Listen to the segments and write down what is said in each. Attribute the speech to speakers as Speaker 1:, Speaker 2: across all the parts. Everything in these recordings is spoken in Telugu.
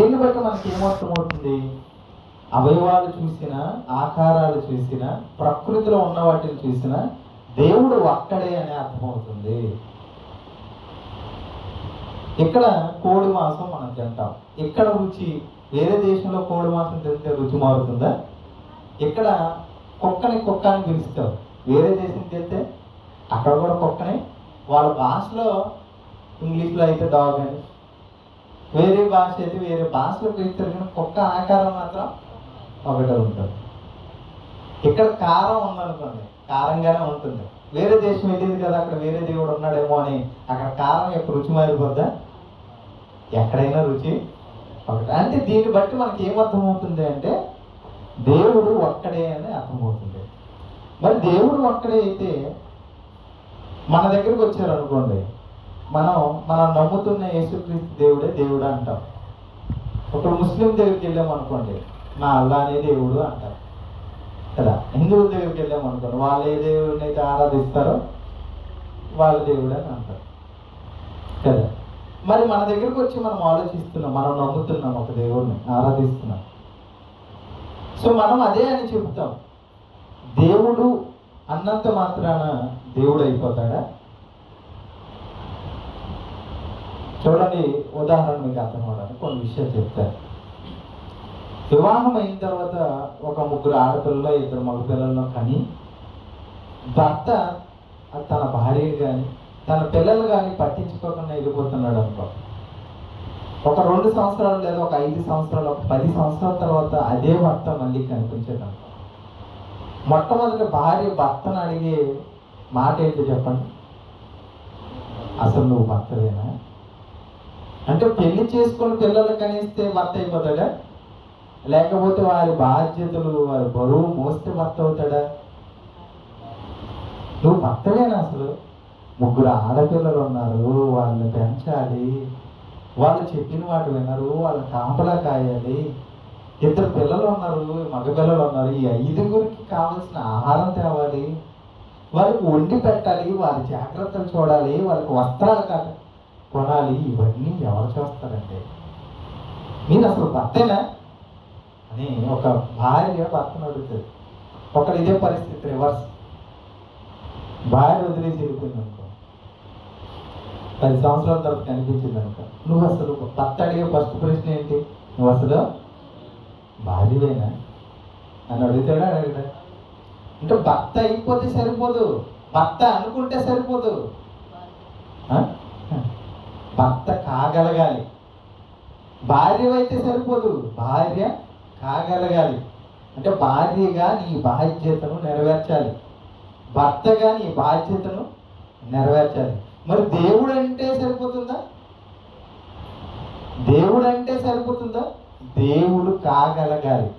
Speaker 1: దేన్ని బట్టి మనకి ఏమర్థమవుతుంది? అవయవాలు చూసిన ఆకారాలు చూసిన ప్రకృతిలో ఉన్న వాటిని చూసిన దేవుడు ఒక్కడే అని అర్థమవుతుంది. ఇక్కడ కోడి మాంసం మనం తింటాం. ఇక్కడ రుచి వేరే దేశంలో కోడి మాంసం తింటే రుచి మారుతుందా? ఇక్కడ కుక్కని కుక్క అని పిలుస్తారు. వేరే దేశంకి వెళ్తే అక్కడ కూడా కుక్కని. వాళ్ళ భాషలో ఇంగ్లీష్లో అయితే డాగ్ అని వేరే భాష అయితే వేరే భాషలో పిలుస్తారు కానీ ఆకారం మాత్రం ఒకటే ఉంటుంది. ఇక్కడ కారం ఉందనుకోండి కారంగానే ఉంటుంది. వేరే దేశం వెళ్ళేది కదా అక్కడ వేరే దేవుడు ఉన్నాడేమో అని అక్కడ కారం యొక్క రుచి మారిపోద్దా? ఎక్కడైనా రుచి ఒకటి అంటే దీన్ని బట్టి మనకి ఏమర్థమవుతుంది అంటే దేవుడు ఒక్కడే అని అర్థమవుతుంది. మరి దేవుడు ఒక్కడే అయితే మన దగ్గరకు వచ్చారు అనుకోండి మనం మనం నమ్ముతున్న యేసుక్రీస్తు దేవుడే దేవుడు అంటాం. ఒక ముస్లిం దగ్గరికి వెళ్ళాం అనుకోండి నా అల్లానే దేవుడు అంటారు కదా? హిందువుల దగ్గరికి వెళ్ళాం అనుకోండి వాళ్ళు ఏ దేవుడిని అయితే ఆరాధిస్తారో వాళ్ళ దేవుడు అని అంటారు కదా? మరి మన దగ్గరికి వచ్చి మనం ఆలోచిస్తున్నాం మనం నమ్ముతున్నాం ఒక దేవుడిని ఆరాధిస్తున్నాం. సో మనం అదే అని చెప్తాం. దేవుడు అన్నంత మాత్రాన దేవుడు అయిపోతాడా? చూడండి ఉదాహరణ మీకు అర్థమవడానికి కొన్ని విషయాలు చెప్తాను. వివాహం అయిన తర్వాత ఒక ముగ్గురు ఆడపిల్లలో ఇద్దరు మగ కానీ భర్త తన భార్య కానీ తన పిల్లలు కానీ పట్టించుకోకుండా వెళ్ళిపోతున్నాడు అనుకో. ఒక రెండు సంవత్సరాలు లేదా ఒక ఐదు సంవత్సరాలు ఒక పది సంవత్సరాల తర్వాత అదే భర్త మళ్ళీ కనిపించాడు అనుకో. మొట్టమొదటి భార్య భర్తను అడిగే మాట ఏంటి చెప్పండి. అసలు నువ్వు భర్తవేనా? అంటే పెళ్ళి చేసుకున్న పిల్లలు కనిస్తే భర్త అయిపోతాడా? లేకపోతే వారి బాధ్యతలు వారి బరువు మోస్తే భర్త అవుతాడా? నువ్వు భర్తవేనా అసలు? ముగ్గురు ఆడపిల్లలు ఉన్నారు వాళ్ళని పెంచాలి. వాళ్ళు చెప్పిన వాటి వినరు వాళ్ళని కాపలా కాయాలి. ఇద్దరు పిల్లలు ఉన్నారు మగ పిల్లలు ఉన్నారు ఈ ఐదుగురికి కావలసిన ఆహారం తేవాలి. వాళ్ళకి వండి పెట్టాలి వారి జాగ్రత్తలు చూడాలి వాళ్ళకి వస్త్రాలు కాక కొనాలి ఇవన్నీ ఎవరు చేస్తారండి? మీరు అసలు భర్తేనా? అని ఒక భార్య భర్తను అడుగుతుంది ఒకటి ఇదే పరిస్థితి రివర్స్ భార్య వదిలేసి వెళ్ళిపోయింది అనుకో. పది సంవత్సరాల తర్వాత కనిపించింది అనుకో. నువ్వు అసలు భర్త అడిగే ఫస్ట్ ప్రశ్న ఏంటి? నువ్వు అసలు భార్యవేనా? అని అడుగుతాడా అడగడా? అంటే భర్త అయిపోతే సరిపోదు. భర్త అనుకుంటే సరిపోదు. ఆ? భర్త కాగలగాలి. భార్య అయితే సరిపోదు. భార్య కాగలగాలి. అంటే భార్యగా నీ బాధ్యతను నెరవేర్చాలి. భర్తగా నీ బాధ్యతను నెరవేర్చాలి. మరి దేవుడు అంటే సరిపోతుందా? దేవుడు అంటే సరిపోతుందా? దేవుడు కాగలగాలి.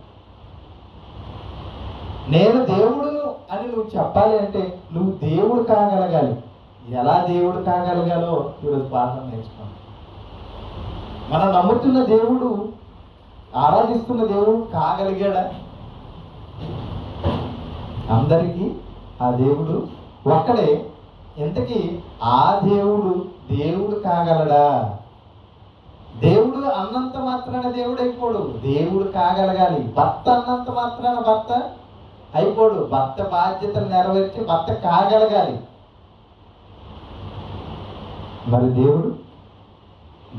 Speaker 1: నేను దేవుడును అని నువ్వు చెప్పాలి అంటే నువ్వు దేవుడు కాగలగాలి. ఎలా దేవుడు కాగలగాలో ఈరోజు పాఠం నేర్చుకోండి. మనం నమ్ముతున్న దేవుడు ఆరాధిస్తున్న దేవుడు కాగలిగాడా అందరికీ ఆ దేవుడు ఒక్కడే. ఇంతకీ ఆ దేవుడు దేవుడు కాగలడా దేవుడు అన్నంత మాత్రాన దేవుడు అయిపోడు. దేవుడు కాగలగాలి భర్త అన్నంత మాత్రాన భర్త అయిపోడు. భర్త బాధ్యతలు నెరవేర్చి భర్త కాగలగాలి. మరి దేవుడు?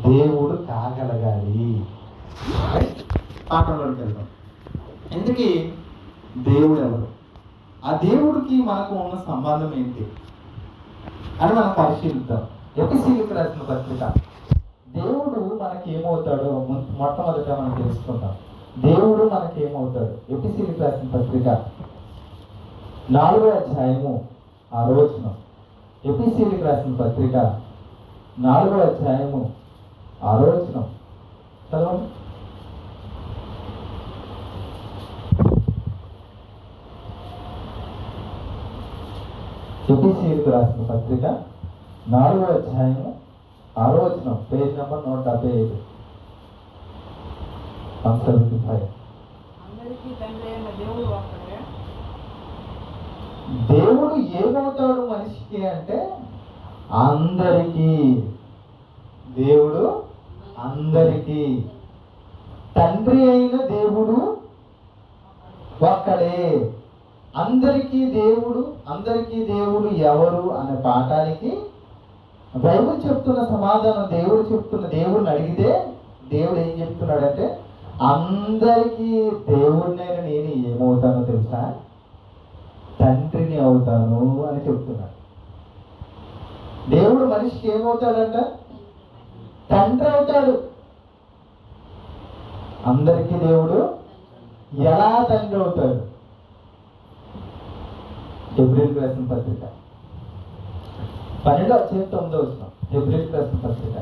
Speaker 1: దేవుడు కాగలగాలి. పాఠంలోకి వెళ్దాం. ఎందుకు? దేవుడు ఎవరు? ఆ దేవుడికి మనకు ఉన్న సంబంధం ఏంటి? అని మనం పరిశీలిద్దాం. ఎపిసీలకు రాసిన పత్రిక. దేవుడు మనకి ఏమవుతాడో మొట్టమొదట మనం తెలుసుకుందాం. దేవుడు మనకి ఏమవుతాడు ఎపిసీలకు రాసిన పత్రిక. నాలుగో అధ్యాయము ఆ రోజున. ఎపిసీలకు రాసిన పత్రిక. నాలుగో అధ్యాయము ఆ రోజున చదవండి. ఎపిసీలకు రాసిన పత్రిక నాలుగో అధ్యాయము ఆరో వచనం. పేజ్ నెంబర్ నూట డెబ్బై ఐదు. వన్ సెవెంటీ ఫైవ్
Speaker 2: దేవుడు
Speaker 1: ఏమవుతాడు మనిషికి అంటే అందరికీ దేవుడు అందరికీ తండ్రి అయిన దేవుడు ఒక్కడే. అందరికీ దేవుడు అందరికీ దేవుడు ఎవరు అనే పాఠానికి బైబుల్ చెప్తున్న సమాధానం దేవుడు చెప్తున్న దేవుడిని అడిగితే దేవుడు ఏం చెప్తున్నాడంటే అందరికీ దేవుడినైనా నేను ఏమవుతానో తెలుసా? తండ్రిని అవుతాను అని చెప్తున్నాడు. దేవుడు మనిషికి ఏమవుతాడంట? తండ్రి అవుతాడు. అందరికీ దేవుడు ఎలా తండ్రి అవుతాడు? ఎబ్రిల్ రాసిన పత్రిక. పన్నెండు వచ్చే తొమ్మిదో వచ్చిన ఎబ్రిల్ రాసిన పత్రిక.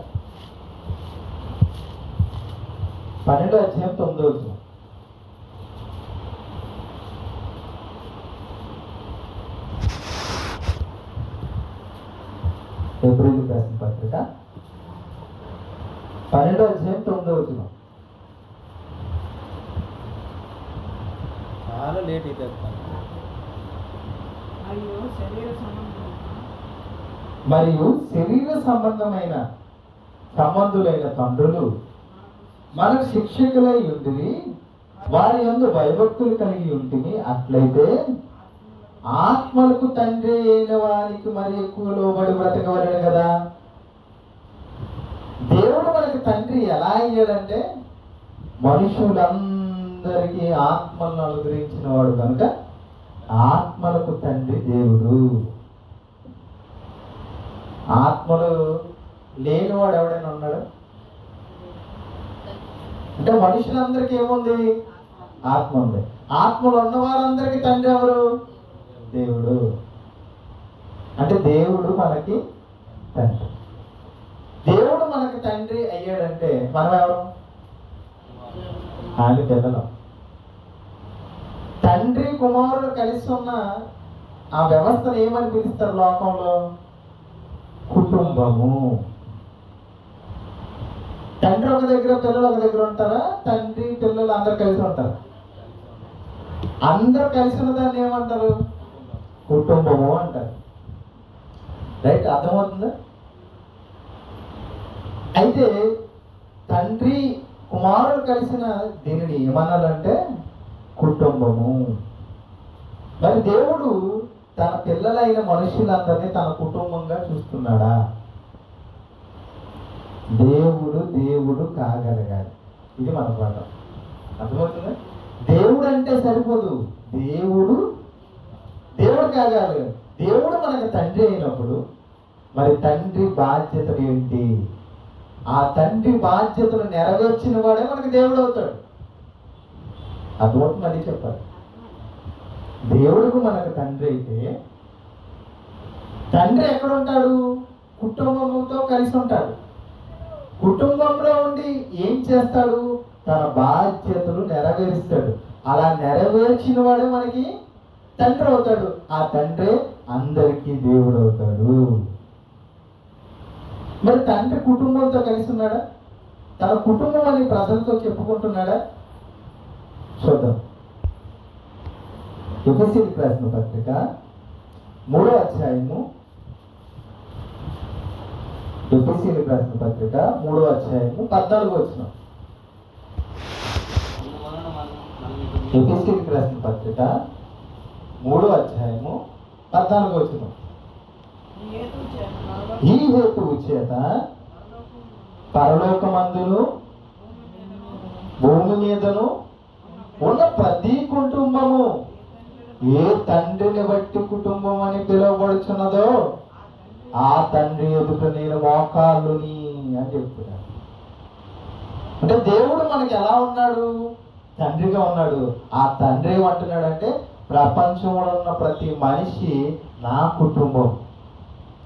Speaker 1: పన్నెండు వచ్చే తొమ్మిదో వచ్చిన ఏప్రిల్ రాసిన పత్రిక. పన్నెండో అధ్యాయం తొమ్మిదో వచ్చిన
Speaker 3: చాలా లేట్ అయితే
Speaker 2: మరియు శరీర సంబంధం
Speaker 1: మరియు శరీర సంబంధమైన సంబంధులైన తండ్రులు మనకు శిక్షకులై ఉంటివి వారి యందు భయభక్తులు కలిగి ఉంటివి అట్లయితే ఆత్మలకు తండ్రి అయిన వారికి మరి ఎక్కువ లోబడి బ్రతకవలేడు కదా. దేవుడు మనకి తండ్రి ఎలా అయ్యాడంటే మనుషులందరికీ ఆత్మలను అనుగ్రహించిన వాడు కనుక ఆత్మలకు తండ్రి దేవుడు. ఆత్మలు లేనివాడు ఎవడైనా ఉన్నాడు? అంటే మనుషులందరికీ ఏముంది? ఆత్మ ఉంది. ఆత్మలు ఉన్న వారందరికీ తండ్రి ఎవరు? దేవుడు. అంటే దేవుడు మనకి తండ్రి. దేవుడు మనకి తండ్రి అయ్యాడంటే మనం ఎవరు? ఆయన పిల్లలు. తండ్రి కుమారుడు కలిసి ఉన్న ఆ వ్యవస్థను ఏమని పిలుస్తారు లోకంలో? కుటుంబము. తండ్రి ఒక దగ్గర పిల్లలు ఒక దగ్గర ఉంటారా? తండ్రి పిల్లలు అందరు కలిసి ఉంటారు? అందరు కలిసి ఉన్న దాన్ని ఏమంటారు? కుటుంబము అంటారు. రైట్ అర్థమవుతుందా? అయితే తండ్రి కుమారుడు కలిసిన దీనిని ఏమన్నారంటే కుటుంబము. మరి దేవుడు తన పిల్లలైన మనుషులందరినీ తన కుటుంబంగా చూస్తున్నాడా? దేవుడు దేవుడు కాగలగాలి. ఇది మన పాఠం. అర్థమవుతుందా? దేవుడు అంటే సరిపోదు. దేవుడు దేవుడు కాగలగాలి దేవుడు మనకు తండ్రి అయినప్పుడు మరి తండ్రి బాధ్యతలు ఏంటి? ఆ తండ్రి బాధ్యతలు నెరవేర్చిన వాడే మనకు దేవుడు అవుతాడు. అటువంటి మళ్ళీ చెప్పాలి. దేవుడికి మనకు తండ్రి అయితే తండ్రి ఎక్కడ ఉంటాడు? కుటుంబంతో కలిసి ఉంటాడు. కుటుంబంలో ఉండి ఏం చేస్తాడు? తన బాధ్యతలు నెరవేరుస్తాడు. అలా నెరవేర్చిన వాడే మనకి తండ్రి అవుతాడు. ఆ తండ్రి అందరికీ దేవుడు అవుతాడు. మరి తండ్రి కుటుంబంతో కలిసి ఉన్నాడా తన కుటుంబం అని ప్రజలతో చెప్పుకుంటున్నాడా? చూద్దాం. ఎఫ్ఎస్సీకి రాసిన పత్రిక మూడో అధ్యాయము. ఎఫ్ఎస్సీకి రాసిన పత్రిక మూడో అధ్యాయము పద్నాలుగు వచ్చిన
Speaker 3: అందువలన మనం
Speaker 1: ఎఫ్ఎస్సీకి రాసిన పత్రిక మూడో అధ్యాయము పద్నాలుగు వచ్చిన
Speaker 2: ఈ హేతు చేత
Speaker 1: హేతువు చేత పరలోకమందును భూమి మీదను ఉన్న ప్రతి కుటుంబము ఏ తండ్రిని బట్టి కుటుంబం అని పిలువబడుచున్నదో ఆ తండ్రి ఎదుట నేను మోకాళ్ళుని అని చెప్తున్నాడు అంటే దేవుడు మనకి ఎలా ఉన్నాడు? తండ్రిగా ఉన్నాడు. ఆ తండ్రి ఏమంటున్నాడంటే ప్రపంచంలో ఉన్న ప్రతి మనిషి నా కుటుంబం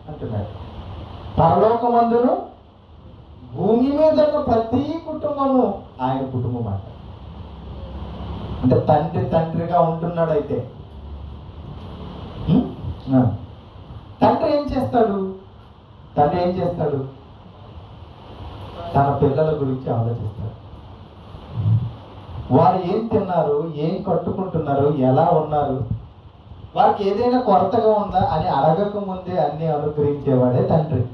Speaker 1: అంటున్నాడు పరలోకమందును భూమి మీద ఉన్న ప్రతి కుటుంబము ఆయన కుటుంబం అంట. అంటే తండ్రి తండ్రిగా ఉంటున్నాడు అయితే తండ్రి ఏం చేస్తాడు? తండ్రి ఏం చేస్తాడు? తన పిల్లల గురించి ఆలోచిస్తాడు. వారు ఏం తిన్నారు ఏం కట్టుకుంటున్నారు ఎలా ఉన్నారు? వారికి ఏదైనా కొరతగా ఉందా అని అడగక ముందే అన్ని అనుగ్రహించేవాడే తండ్రి.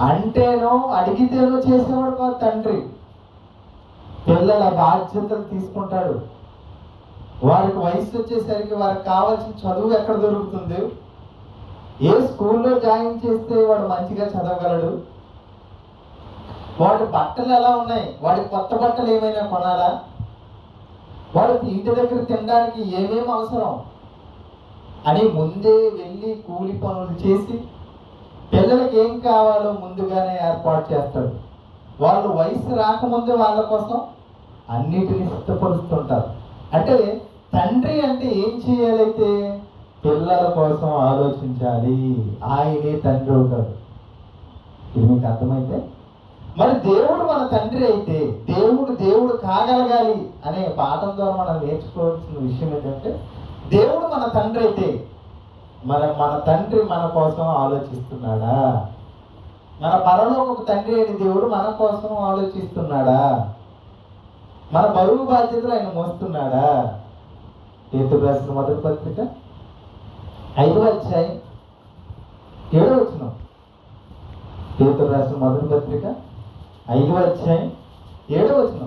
Speaker 1: అంటేనో అడిగితేనో చేసేవాడు కాదు తండ్రి. పిల్లల బాధ్యతలు తీసుకుంటాడు. వారికి వయసు వచ్చేసరికి వారికి కావాల్సిన చదువు ఎక్కడ దొరుకుతుంది? ఏ స్కూల్లో జాయిన్ చేస్తే వాడు మంచిగా చదవగలడు? వాడి బట్టలు ఎలా ఉన్నాయి? వాడి కొత్త బట్టలు ఏమైనా కొనాలా? వాడు ఇంటి దగ్గర తినడానికి ఏమేమి అవసరం? అని ముందే వెళ్ళి కూలి పనులు చేసి పిల్లలకి ఏం కావాలో ముందుగానే ఏర్పాటు చేస్తాడు. వాళ్ళు వయసు రాకముందే వాళ్ళ కోసం అన్నిటిని సిద్ధపరుస్తుంటారు. అంటే తండ్రి అంటే ఏం చేయాలైతే పిల్లల కోసం ఆలోచించాలి. ఆయనే తండ్రి అవుతాడు. ఇది మీకు అర్థమైతే మరి దేవుడు మన తండ్రి అయితే దేవుడు దేవుడు కాగలగాలి అనే పాఠం ద్వారా మనం నేర్చుకోవాల్సిన విషయం ఏంటంటే దేవుడు మన తండ్రి అయితే మన మన తండ్రి మన కోసం ఆలోచిస్తున్నాడా? మన పరలోకపు తండ్రి అయిన దేవుడు మన కోసం ఆలోచిస్తున్నాడా? మన బరువు బాధ్యతలు ఆయన మోస్తున్నాడా? ఏతు రాసిన మొదటి పత్రిక ఐదు వచ్చాయి ఏడో వచ్చినాం ఏతు రాసిన మొదటి పత్రిక ఐదవ అధ్యాయం ఏడవ వచ్చిన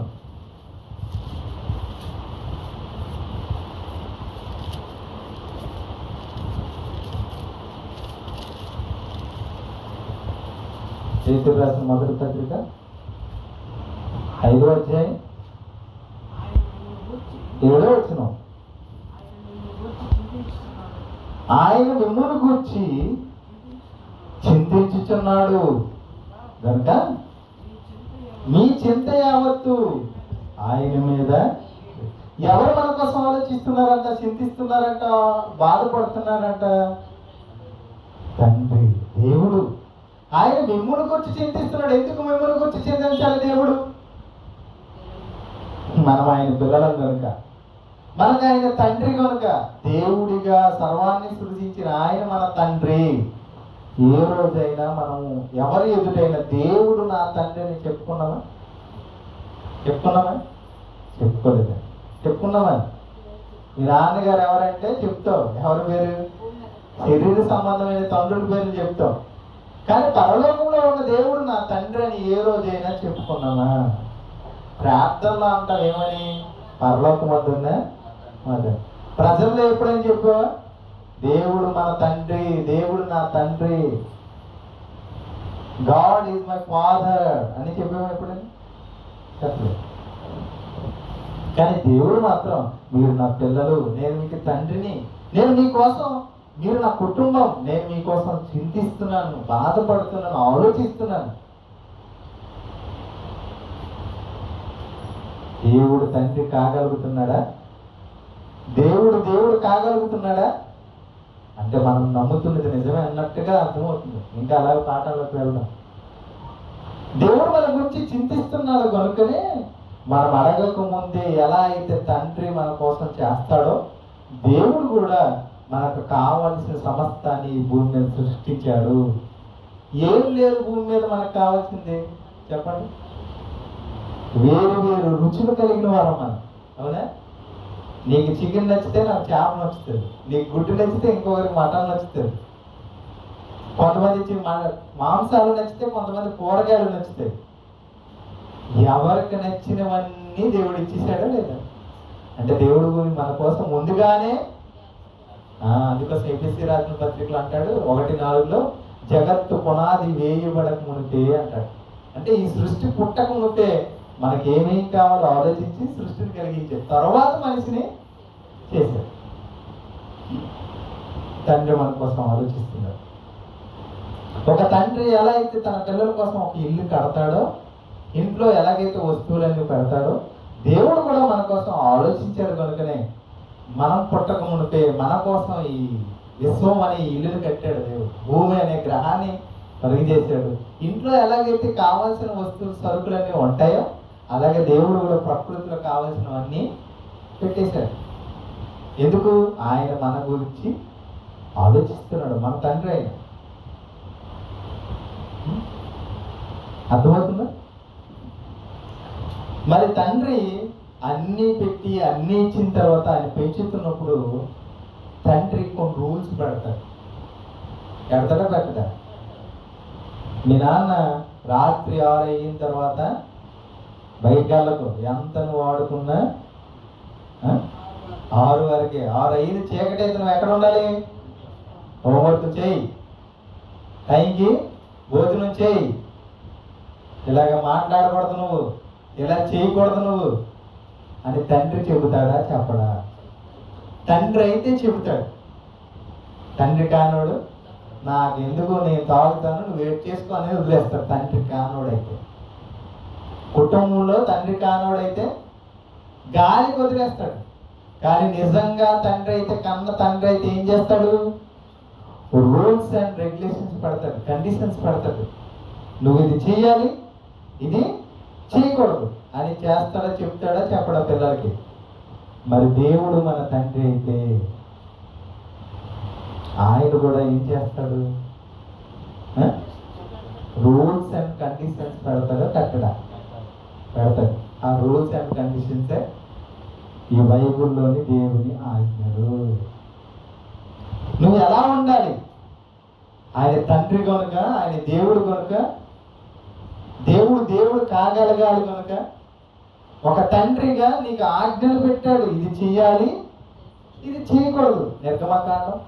Speaker 1: పేతురు రాసిన మొదటి పత్రిక ఐదో అధ్యాయం ఏడో వచ్చిన
Speaker 2: ఆయన
Speaker 1: మిమ్మల్ని గురించి చింతించుచున్నాడు. కనుక మీ
Speaker 2: చింత
Speaker 1: చింత యావత్తు ఆయన మీద ఎవరు మన కోసం ఆలోచిస్తున్నారంట చింతిస్తున్నారంట బాధపడుతున్నారంట? తండ్రి దేవుడు. ఆయన మిమ్మల్ని గురించి చింతిస్తున్నాడు. ఎందుకు మిమ్మల్ని గురించి చింతించాలి దేవుడు? మనం ఆయన పిల్లలం కనుక మనకు ఆయన తండ్రి కనుక దేవుడిగా సర్వాన్ని సృజించిన ఆయన మన తండ్రి. ఏ రోజైనా మనము ఎవరి ఎదుటైనా దేవుడు నా తండ్రి అని చెప్పుకున్నామా? చెప్పుకున్నామా? చెప్పుకోలేదు? చెప్పుకున్నామా? మీ నాన్నగారు ఎవరంటే చెప్తావు. ఎవరి పేరు? శరీర సంబంధమైన తండ్రుల పేరు చెప్తావు. కానీ పరలోకంలో ఉన్న దేవుడు నా తండ్రి అని ఏ రోజైనా చెప్పుకున్నామా? ప్రార్థనలో అంటాం ఏమని? పరలోకం వద్దున్న అదే ప్రజల్లో ఎప్పుడైనా చెప్పావా? దేవుడు మన తండ్రి దేవుడు తండ్రి. గాడ్ ఈజ్ మై ఫాదర్ అని చెప్పాము ఎప్పుడైనా చెప్పలేదు. కానీ దేవుడు మాత్రం మీరు నా పిల్లలు నేను మీకు తండ్రిని నేను మీకోసం మీరు నా కుటుంబం నేను మీకోసం చింతిస్తున్నాను బాధపడుతున్నాను ఆలోచిస్తున్నాను. దేవుడు తండ్రి కాగలుగుతున్నాడా? దేవుడు దేవుడు కాగలుగుతున్నాడా? అంటే మనం నమ్ముతున్నది నిజమే అన్నట్టుగా అర్థమవుతుంది. ఇంకా అలాగే పాఠాలకు వెళ్దాం. దేవుడు మన గురించి చింతిస్తున్నాడు కనుకనే మనం అడగక ముందే ఎలా అయితే తండ్రి మన కోసం చేస్తాడో దేవుడు కూడా మనకు కావాల్సిన సమస్తాన్ని ఈ భూమి మీద సృష్టించాడు. ఏం లేదు భూమి మీద మనకు కావాల్సింది చెప్పండి. వేరు వేరు రుచులు కలిగిన వారం మనం అవునా? నీకు చికెన్ నచ్చితే నాకు చేప నచ్చుతుంది. నీకు గుడ్డు నచ్చితే ఇంకొకరికి మటన్ నచ్చుతుంది. కొంతమంది చి- మాంసాలు నచ్చితే కొంతమంది కూరగాయలు నచ్చుతాయి. ఎవరికి నచ్చినవన్నీ దేవుడు ఇచ్చేసాడా లేదా? అంటే దేవుడు మన కోసం ముందుగానే అందుకోసం ఏపీసీ రాసిన పత్రికలు అంటాడు ఒకటి నాలుగులో జగత్తు పునాది వేయబడక మునిపే అంటాడు. అంటే ఈ సృష్టి పుట్టక మునిపే మనకి ఏమేం కావాలో ఆలోచించి సృష్టిని కలిగించే తర్వాత మనిషిని చేశాడు. తండ్రి మన కోసం ఆలోచిస్తున్నాడు. ఒక తండ్రి ఎలా అయితే తన పిల్లల కోసం ఒక ఇల్లు కడతాడో ఇంట్లో ఎలాగైతే వస్తువులన్నీ పెడతాడో దేవుడు కూడా మన కోసం ఆలోచించాడు కనుకనే మనం పుట్టక మునిపే మన కోసం ఈ విశ్వం అనే ఇల్లుని కట్టాడు దేవుడు. భూమి అనే గ్రహాన్ని కలుగజేశాడు. ఇంట్లో ఎలాగైతే కావాల్సిన వస్తువులు సరుకులన్నీ ఉంటాయో అలాగే దేవుడు కూడా ప్రకృతిలో కావలసినవన్నీ పెట్టేశాడు. ఎందుకు? ఆయన మన గురించి ఆలోచిస్తున్నాడు. మన తండ్రి ఆయన. అర్థమవుతుందా? మరి తండ్రి అన్నీ పెట్టి అన్నీ ఇచ్చిన తర్వాత ఆయన పెంచుతున్నప్పుడు తండ్రి కొన్ని రూల్స్ పెడతాడు. పెడతాడా పెట్టడా? మీ నాన్న రాత్రి ఆరు అయిన తర్వాత బయటికి ఎంత నువ్వు ఆడుకున్నా ఆరు వరకే. ఆరు ఐదు చీకటి అయితే నువ్వు ఎక్కడ ఉండాలి? హోంవర్క్ చేయి. టైంకి భోజనం చేయి. ఇలాగ మాట్లాడకూడదు నువ్వు. ఇలా చేయకూడదు నువ్వు. అని తండ్రి చెబుతాడా చెప్పడా? తండ్రి అయితే చెబుతాడు. తండ్రి కానోడు నాకు ఎందుకు నేను తాగుతాను నువ్వు వెయిట్ చేసుకో అనేది వదిలేస్తాడు. తండ్రి కానోడైతే. కుటుంబంలో తండ్రి కానోడైతే గాలి వదిలేస్తాడు. కానీ నిజంగా తండ్రి అయితే కన్న తండ్రి అయితే ఏం చేస్తాడు? రూల్స్ అండ్ రెగ్యులేషన్స్ పెడతాడు కండిషన్స్ పెడతాడు. నువ్వు ఇది చేయాలి ఇది చేయకూడదు అని చేస్తాడా చెప్తాడా చెప్పడా పిల్లలకి. మరి దేవుడు మన తండ్రి అయితే ఆయన కూడా ఏం చేస్తాడు? రూల్స్ అండ్ కండిషన్స్ పెడతాడు కట్టడా పెడతాడు ఆ రూల్స్ అండ్ కండిషన్సే ఈ బైబుల్లోని దేవుని ఆజ్ఞలు. నువ్వు ఎలా ఉండాలి? ఆయన తండ్రి కనుక ఆయన దేవుడు కనుక దేవుడు దేవుడు కాగలగాలి కనుక ఒక తండ్రిగా నీకు ఆజ్ఞలు పెట్టాడు. ఇది చేయాలి ఇది చేయకూడదు. నిర్గమకాండం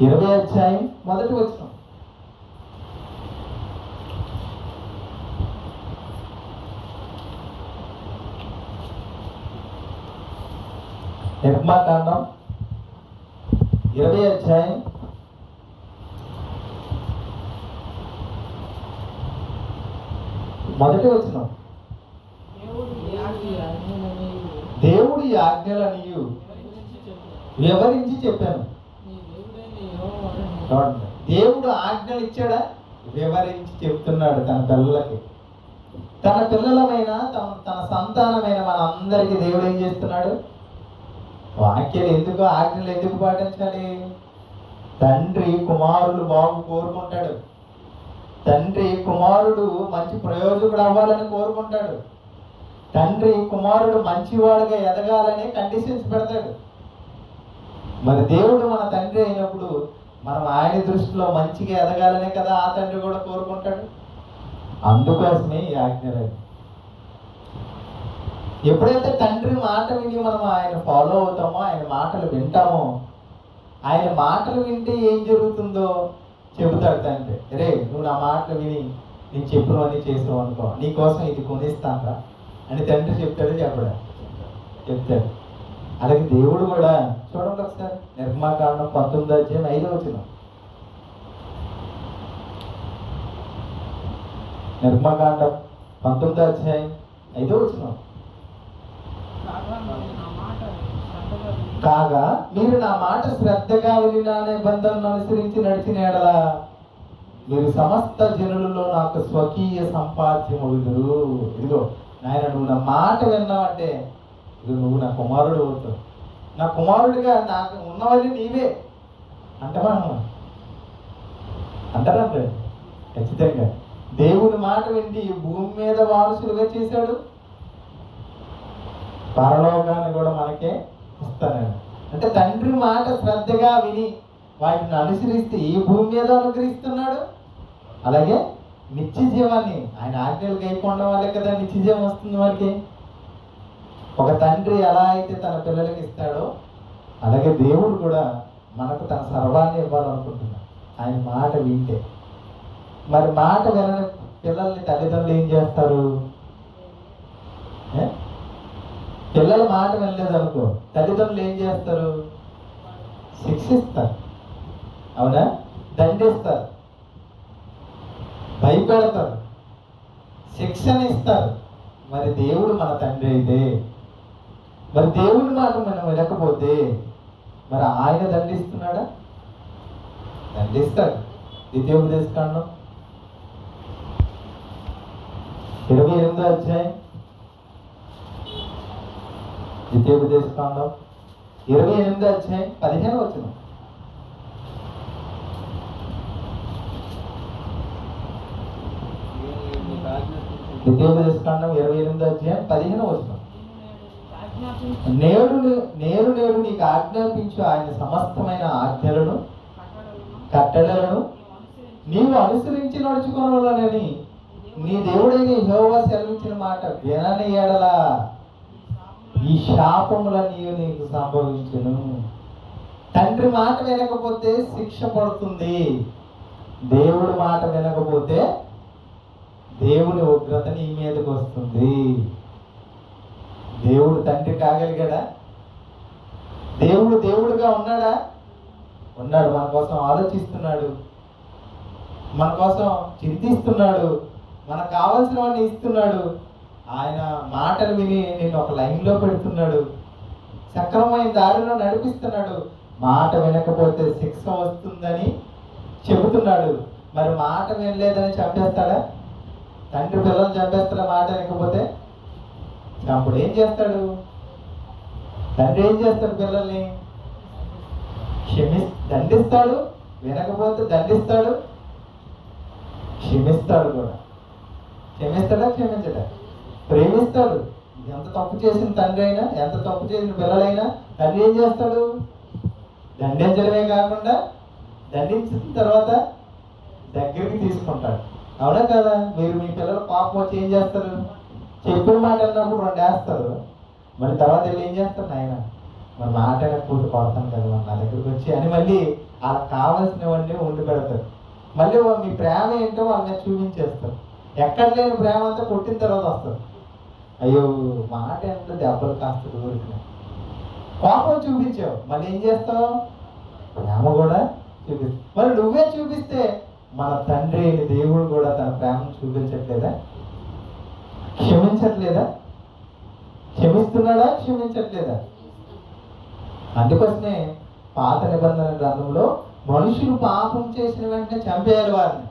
Speaker 1: ఇరవై అధ్యాయం మొదటి వచ్చినాం నిర్గమకాండం ఇరవై అధ్యాయం. మొదటి వచ్చిన
Speaker 2: దేవుడు ఈ
Speaker 1: దేవుడి ఆజ్ఞలనియు.
Speaker 2: వివరించి
Speaker 1: చెప్పాను. దేవుడు ఆజ్ఞలు ఇచ్చాడా? వివరించి చెప్తున్నాడు తన పిల్లలకి. తన పిల్లలమైన తన తన సంతానమైన మన అందరికీ దేవుడు ఏం చేస్తున్నాడు? వాక్యాలు ఎందుకు ఆజ్ఞలు ఎందుకు పాటించాలి? తండ్రి కుమారుడు బాగు కోరుకుంటాడు. తండ్రి కుమారుడు మంచి ప్రయోజకుడు అవ్వాలని కోరుకుంటాడు. తండ్రి కుమారుడు మంచివాడుగా ఎదగాలని కండిషన్స్ పెడతాడు. మరి దేవుడు మన తండ్రి అయినప్పుడు మనం ఆయన దృష్టిలో మంచిగా ఎదగాలనే కదా ఆ తండ్రి కూడా కోరుకుంటాడు? అందుకోసమే ఈ ఆజ్ఞలు. ఎప్పుడైతే తండ్రి మాట విని మనం ఆయన ఫాలో అవుతామో ఆయన మాటలు వింటామో ఆయన మాటలు వింటే ఏం జరుగుతుందో చెబుతాడు తండ్రి. రే నువ్వు నా మాటలు విని నేను చెప్పినవన్నీ చేసావు అనుకో నీకోసం ఇది కొనిస్తానరా అని తండ్రి చెప్తాడు చెప్పడా. చెప్తాడు. అలాగే దేవుడు కూడా చూడండి ఒకసారి నిర్మాకాండం పంతొమ్మిది అధ్యాయం ఐదో వచ్చిన నిర్మాకాండం పంతొమ్మిది అధ్యాయం ఐదో వచ్చినాం
Speaker 2: కాగా
Speaker 1: మీరు నా మాట శ్రద్ధగా వినిన నిబంధనను అనుసరించి నడిచిన ఎడలా మీరు సమస్త జనులలో నాకు స్వకీయ సంపాద్యమగుదురు. ఇదిగో నాయన నువ్వు నా మాట విన్నావంటే ఇదిగో నువ్వు నా కుమారుడు అవుతావు. నా కుమారుడిగా నాకు ఉన్నవన్నీ నీవే. అంటావా అంటారా ఖచ్చితంగా. దేవుని మాట వింటి భూమి మీద వారసులుగా చేశాడు. పరలోకాన్ని కూడా మనకే ఇస్తాను అంటే తండ్రి మాట శ్రద్ధగా విని వాటిని అనుసరిస్తే ఈ భూమి మీద అనుగ్రహిస్తున్నాడు. అలాగే నిత్య జీవాన్ని ఆయన ఆజ్ఞలు గైపోవడం వల్లే కదా నిత్య జీవం వస్తుంది మనకి. ఒక తండ్రి ఎలా అయితే తన పిల్లలకి ఇస్తాడో అలాగే దేవుడు కూడా మనకు తన సర్వాన్ని ఇవ్వాలనుకుంటున్నాడు. ఆయన మాట వింటే. మరి మాట వినని పిల్లల్ని తల్లిదండ్రులు ఏం చేస్తారు? ఏ? పిల్లల మాట వెళ్ళలేదు అనుకో. తల్లిదండ్రులు ఏం చేస్తారు? శిక్షిస్తారు. అవునా? దండిస్తారు. భయపెడతారు. శిక్షణ ఇస్తారు మరి దేవుడు మన తండ్రి అయితే మరి దేవుడి మాట మనం వినకపోతే మరి ఆయన దండిస్తున్నాడా? దండిస్తాడు. ద్వితీయోపదేశకాండం ఇరవై ఎనిమిదో అధ్యాయం. ద్వితీయోపదేశకాండం ఇరవై ఎనిమిది అధ్యాయం పదిహేను వచ్చిన
Speaker 3: ద్వితీయోపదేశ నీకు
Speaker 1: ఇరవై ఎనిమిది అధ్యాయం పదిహేను వచ్చిన
Speaker 2: నేను నేడు నేరు
Speaker 1: నేడు నీ- నీకు ఆజ్ఞాపించు ఆయన సమస్తమైన ఆజ్ఞలను
Speaker 2: కట్టడలను నీవు అనుసరించి
Speaker 1: నడుచుకోవాలని
Speaker 2: నీ
Speaker 1: దేవుడైన యెహోవా సెలవించిన మాట వినని ఎడలా? ఈ శాపములన్నీ నీకు సంభవించును. తండ్రి మాట వినకపోతే శిక్ష పడుతుంది. దేవుడు మాట వినకపోతే దేవుని ఉగ్రత నీ మీదకి వస్తుంది. దేవుడు తండ్రి కాగలిగాడా? దేవుడు దేవుడుగా ఉన్నాడా? ఉన్నాడు. మన కోసం ఆలోచిస్తున్నాడు. మన కోసం చింతిస్తున్నాడు. మనకు కావలసినవన్నీ ఇస్తున్నాడు. ఆయన మాటలు విని నేను ఒక లైన్లో పెడుతున్నాడు. సక్రమమైన దారిలో నడిపిస్తున్నాడు. మాట వినకపోతే శిక్ష వస్తుందని చెబుతున్నాడు. మరి మాట వినలేదని చంపేస్తాడా? తండ్రి పిల్లలు చంపేస్తాడా? మాట వినకపోతే? అప్పుడు ఏం చేస్తాడు? తండ్రి ఏం చేస్తాడు పిల్లల్ని? క్షమి దండిస్తాడు? వినకపోతే దండిస్తాడు? క్షమిస్తాడు కూడా. క్షమిస్తాడా? క్షమించడా? ప్రేమిస్తాడు. ఎంత తప్పు చేసిన తండ్రి అయినా ఎంత తప్పు చేసిన పిల్లలైనా తండ్రి ఏం చేస్తాడు? దండించడమే కాకుండా దండించిన తర్వాత దగ్గరికి తీసుకుంటాడు. అవునా కదా? మీరు మీ పిల్లలు పాపం వచ్చి ఏం చేస్తారు? చెప్పిన మాట అన్నప్పుడు రెండు వేస్తారు. మరి తర్వాత వెళ్ళి ఏం చేస్తారు నాయన? మరి మాట పూర్తి కొడతాను కదా మరి నా దగ్గరికి వచ్చి అని మళ్ళీ వాళ్ళకి కావాల్సినవన్నీ వండి పెడతారు. మళ్ళీ మీ ప్రేమ ఏంటో వాళ్ళని చూపించేస్తారు. ఎక్కడ లేని ప్రేమ అంతా కొట్టిన తర్వాత వస్తారు. అయ్యో మాట ఎంత దెబ్బలు కాస్త దూరికినాయి కోపం చూపించావు. మళ్ళీ ఏం చేస్తావు? ప్రేమ కూడా చూపిస్తావు మరి నువ్వే చూపిస్తే మన తండ్రి అయిన దేవుడు కూడా తన ప్రేమను చూపించట్లేదా? క్షమించట్లేదా? క్షమిస్తున్నాడా? క్షమించట్లేదా? అందుకోసమే పాత నిబంధన గ్రంథంలో మనుషులు పాపం చేసిన వెంటనే చంపేయాలి వారిని.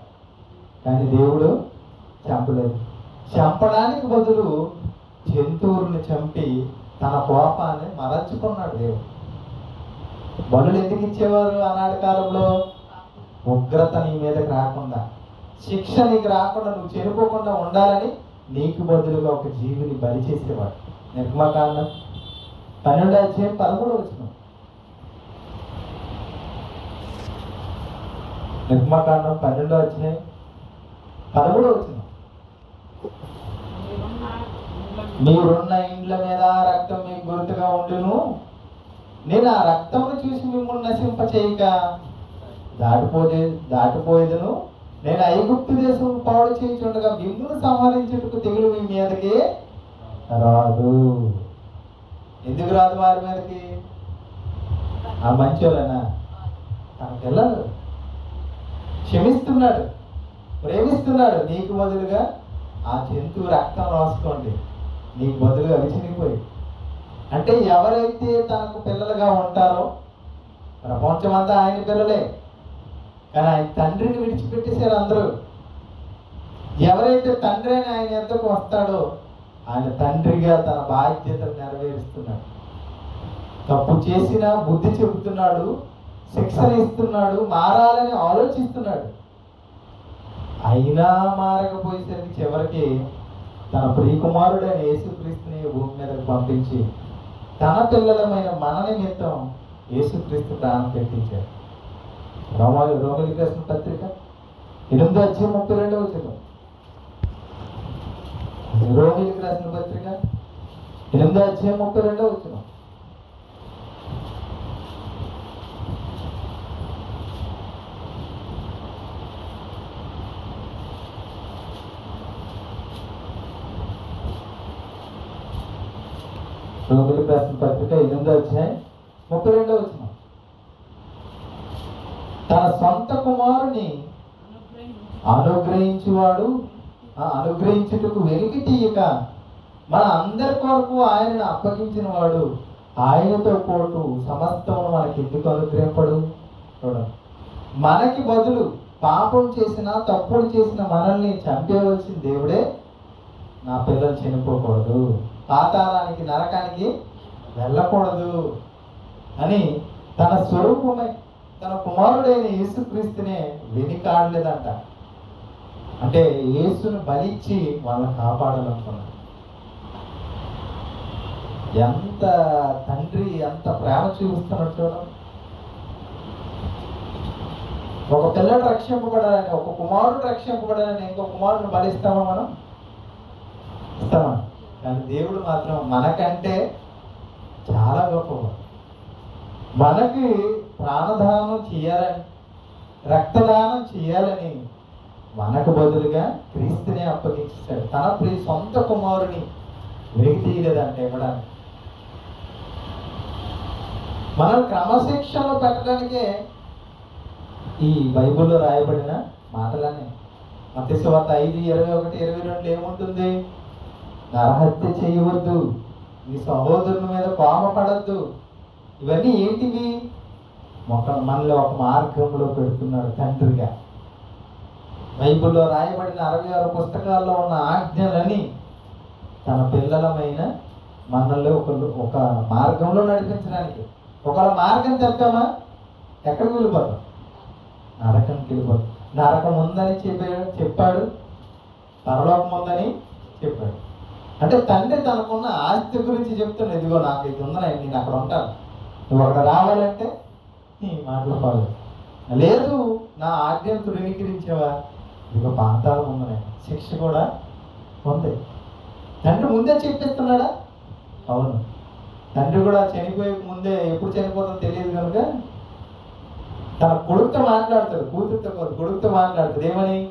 Speaker 1: కానీ దేవుడు చంపలేదు. చంపడానికి బదులు జంతువుల్ని చంపి తన కోపాన్ని మరచుకున్నాడు దేవుడు. బలులు ఎందుకు ఇచ్చేవారు ఆనాటి కాలంలో? ఉగ్రత నీ మీదకి రాకుండా. శిక్ష నీకు రాకుండా నువ్వు చనిపోకుండా ఉండాలని నీకు బదులుగా ఒక జీవిని బలి చేసేవాడు. నిర్మకాండం పన్నెండు అధ్యాయం పదమూడు వచ్చిన. నిర్మకాండం పన్నెండు అధ్యాయం పదమూడు వచ్చిన.
Speaker 2: మీరున్న ఇండ్ల
Speaker 1: మీద ఆ రక్తం మీకు గుర్తుగా ఉండును. నేను ఆ రక్తమును చూసి మిమ్మల్ని నశింప చేయక దాటిపోతే దాటిపోయేదును. నేను ఐగుప్తు దేశం పాడు చేయించుండగా మిమ్మల్ని సంహరించుటకు తెగులు మీ మీదకి రాదు. ఎందుకు రాదు వారి మీదకి? ఆ మంచోళ్ళనా? తనకు వెళ్ళరు క్షమిస్తున్నాడు. ప్రేమిస్తున్నాడు. నీకు బదులుగా ఆ జంతువు రక్తం రాసుకోండి. నీకు బదులుగా అవి చినిగిపోయి అంటే ఎవరైతే తనకు పిల్లలుగా ఉంటారో ప్రపంచమంతా ఆయన పిల్లలే. కానీ ఆయన తండ్రిని విడిచిపెట్టేశారు అందరూ. ఎవరైతే తండ్రి అని ఆయన ఎంతకు వస్తాడో ఆయన తండ్రిగా తన బాధ్యతలు నెరవేరుస్తున్నాడు. తప్పు చేసినా బుద్ధి చెబుతున్నాడు శిక్షణ ఇస్తున్నాడు మారాలని ఆలోచిస్తున్నాడు. అయినా మారకపోయేసరికి చివరికి తన ప్రియకుమారుడైన యేసుక్రీస్తుని భూమి మీదకు పంపించి తన పిల్లలమైన మన నిమిత్తం యేసుక్రీస్తు ప్రాణం పెట్టించాడు. రోమాలు రోమిలికి రాసిన పత్రిక? ఎనిమిది వచ్చే ముప్పై రెండవ వచ్చిన రోమిలికి రాసిన పత్రిక? ఎనిమిది వచ్చే ముప్పై రెండవ వచ్చినాం రోమిలికి ప్రశ్న పత్రిక ఎనిమిదో వచ్చినాయి. ముప్పై రెండో వచ్చిన తన సొంత కుమారుని
Speaker 2: అనుగ్రహించి
Speaker 1: అనుగ్రహించువాడు అనుగ్రహించుటకు వెలికి తీయక మన అందరి కొరకు ఆయనను అప్పగించిన వాడు ఆయనతో పోటు సమస్తమును మనకి ఎందుకు అనుగ్రహింపడు? చూడండి. మనకి బదులు పాపం చేసిన తప్పుడు చేసిన మనల్ని చంపేవలసిన దేవుడే నా పిల్లలు చనిపోకూడదు. పాతాళానికి నరకానికి వెళ్ళకూడదు అని తన స్వరూపమై తన కుమారుడైన యేసుక్రీస్తునే వెనికాడలేదంట. అంటే యేసును బలిచ్చి వాళ్ళని కాపాడాలనుకున్నాడు. ఎంత తండ్రి ఎంత ప్రేమ చూపిస్తున్నట్టు ఒక పిల్లడు రక్షింపబడాలని ఒక కుమారుడు రక్షింపబడాలని ఇంకో కుమారుడు బలిస్తామా మనం? ఇస్తామా? కానీ దేవుడు మాత్రం మనకంటే చాలా గొప్పవాడు. మనకి ప్రాణదానం చేయాలని రక్తదానం చేయాలని మనకు బదులుగా క్రీస్తుని అప్పగించాడు. తన ప్రియ సొంత కుమారుని వెలికి ఇవ్వడానికి. మనం క్రమశిక్షణలో పెట్టడానికే ఈ బైబిల్లో రాయబడిన మాటలన్నీ. మత్స్యవార్త ఐదు ఇరవై ఒకటి ఇరవై రెండు ఏముంటుంది? నరహత్య చేయవద్దు. నీ సహోదరుని మీద కోమ పడద్దు ఇవన్నీ ఏంటివి? ఒక మనలో ఒక మార్గంలో పెడుతున్నాడు తండ్రిగా. బైబిల్లో రాయబడిన అరవై ఆరు పుస్తకాల్లో ఉన్న ఆజ్ఞలని తన పిల్లలమైన మనల్ని ఒక ఒక మార్గంలో నడిపించడానికి. ఒకవేళ మార్గం తప్పామా ఎక్కడికి వెళ్ళిపోతాం? నరకంకి వెళ్ళిపోతాం. నరకం ఉందని చెప్పాడు చెప్పాడు. పరలోకం ఉందని చెప్పాడు. అంటే తండ్రి తనకున్న ఆస్తి గురించి చెప్తున్నాడు ఇదిగో నాకు ఇది ఉందని నేను అక్కడ ఉంటాను. నువ్వు అక్కడ రావాలంటే నీ మాటలు పాడు. లేదు నా ఆజ్ఞను తృణీకరించేవా? ఇదిగో పాతాళం ఉందని శిక్ష కూడా ఉంది. తండ్రి ముందే చెప్పిస్తున్నాడా? అవును. తండ్రి కూడా చనిపోయే ముందే ఎప్పుడు చనిపోతుందో తెలియదు కనుక? తన కొడుకుతో మాట్లాడతాడు కూతురుతో కాదు కొడుకుతో మాట్లాడతాడు. ఏమని?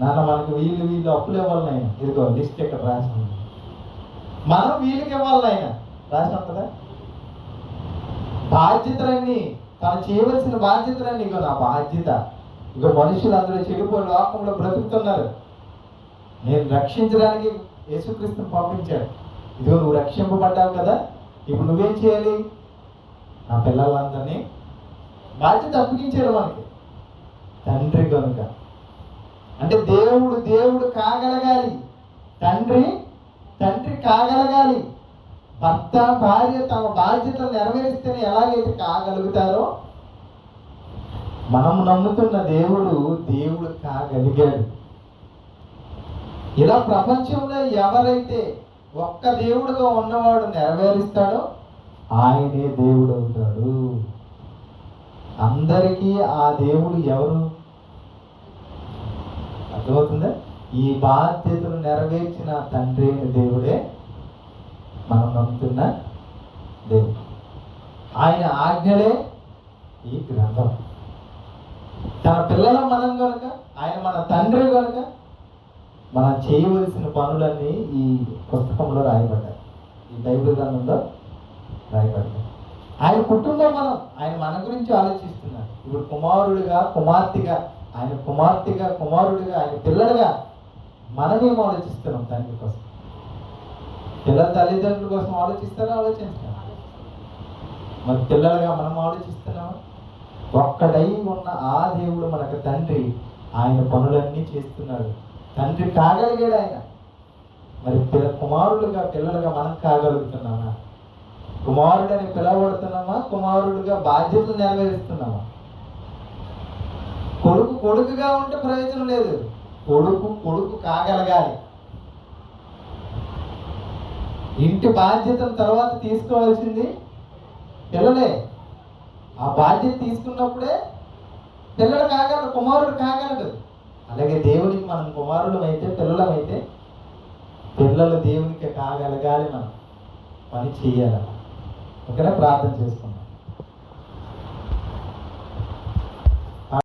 Speaker 1: నాన్న మనకు వీళ్ళు వీళ్ళు అప్పులు ఇవ్వాలి ఇదిగో లిస్ట్ ఇక్కడ రాసి మనం వీళ్ళకి ఇవ్వాలి ఆయన రాసి కదా బాధ్యతలన్నీ తను చేయవలసిన బాధ్యతలన్నీ ఇగో నా బాధ్యత. ఇగో మనుషులు అందరూ చెడిపోయి లోకంలో బ్రతుకుతున్నారు. నేను రక్షించడానికి యేసుక్రీస్తుని పంపించాడు ఇదిగో నువ్వు రక్షింపబడ్డావు కదా. ఇప్పుడు నువ్వేం చేయాలి? నా పిల్లలందరినీ బాధ్యత అప్పగించారు మనకి. తండ్రి కనుక అంటే దేవుడు దేవుడు కాగలగాలి. తండ్రి తండ్రి కాగలగాలి. భర్త భార్య తమ బాధ్యతలు నెరవేరిస్తేనే ఎలాగైతే కాగలుగుతారో మనం నమ్ముతున్న దేవుడు దేవుడు కాగలిగాడు. ఇలా ప్రపంచంలో ఎవరైతే ఒక్క దేవుడుగా ఉన్నవాడు నెరవేరుస్తాడో ఆయనే దేవుడు అవుతాడు. అందరికీ ఆ దేవుడు ఎవరు? అర్థమవుతుందా? ఈ బాధ్యతలు నెరవేర్చిన తండ్రి అయిన దేవుడే మనం నమ్ముతున్న దేవుడు. ఆయన ఆజ్ఞలే ఈ గ్రంథం. తన పిల్లల మనం కనుక ఆయన మన తండ్రి కనుక మనం చేయవలసిన పనులన్నీ ఈ పుస్తకంలో రాయబడ్డాయి. ఈ బైబిల్ గ్రంథంలో రాయబడ్డాయి. ఆయన కుటుంబం మనం ఆయన మన గురించి ఆలోచిస్తున్నారు. ఇప్పుడు కుమారుడిగా కుమార్తెగా ఆయన కుమార్తెగా కుమారుడిగా ఆయన పిల్లలుగా మనమేం ఆలోచిస్తున్నాం తండ్రి కోసం. పిల్లల తల్లిదండ్రుల కోసం ఆలోచిస్తారా ఆలోచిస్తారా మరి పిల్లలుగా మనం ఆలోచిస్తున్నామా? ఒక్కడై ఉన్న ఆ దేవుడు మనకు తండ్రి ఆయన పనులన్నీ చేస్తున్నాడు. తండ్రి కాగలిగాడు ఆయన. మరి పిల్ల కుమారులుగా పిల్లలుగా మనం కాగలుగుతున్నామా? కుమారుడని పిలవబడుతున్నామా? కుమారుడుగా బాధ్యతలు నెరవేరుస్తున్నామా? కొడుకు కొడుకుగా ఉంటే ప్రయోజనం లేదు. కొడుకు కొడుకు కాగలగాలి. ఇంటి బాధ్యతను తర్వాత తీసుకోవాల్సింది పిల్లలే. ఆ బాధ్యత తీసుకున్నప్పుడే పిల్లలు కాగలడు కుమారుడు కాగలడు. అలాగే దేవునికి మనం కుమారులం అయితే పిల్లలం అయితే పిల్లలు దేవునికి కాగలగాలి మనం. పని చేయాలి ఓకేనా? ప్రార్థన చేసుకుంటాం